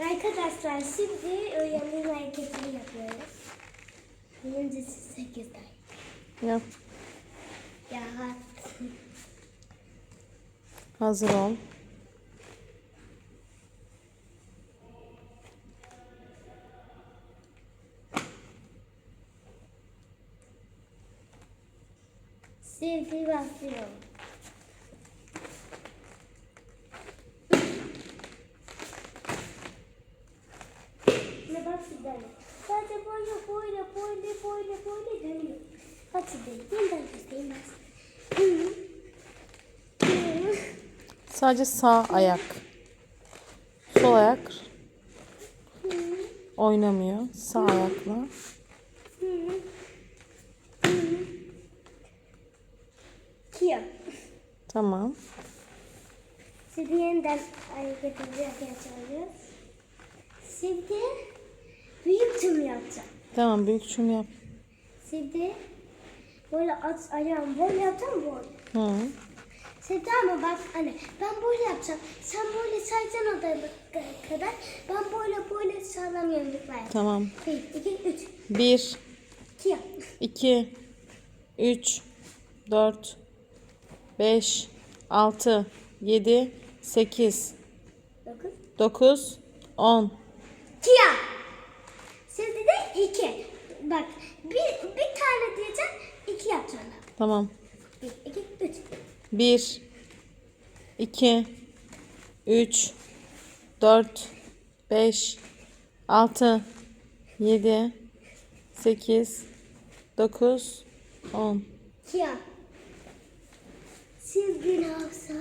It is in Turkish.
Arkadaşlar şimdi uyanım hareketini yapıyoruz. Birincisi sekizden. Yap. Rahat. Hazır ol. Şimdi başlıyorum. Bak sizden. Sadece böyle böyle böyle böyle böyle dönüyor. Yeniden göstereyim ben. Hı. Hı. Sadece sağ ayak. Sol ayak oynamıyor. Sağ ayakla. Kia. Tamam. Şimdi yeniden hareketimizi yapacağız. Şimdi büyük tüm yapacağım. Tamam büyük çum yap. Şimdi böyle at ayağım böyle yapacağım böyle. Hı. Şimdi ama bak anne ben böyle yapacağım. Sen böyle sayacaksın odaya kadar. Ben böyle böyle sağlam yumruklar yapacağım. Tamam. Bir, iki, üç. 1, İki yap. 2, 3, 4, 5, 6, 7, 8, Dokuz. 9, 10. İki yap. Şimdi de iki. Bak bir, bir tane diyeceğim. iki yapacağım. Tamam. Bir, iki, üç. 1, 2, 3, 4, 5, 6, 7, 8, 9, 10. İki yap. Siz bir yapsa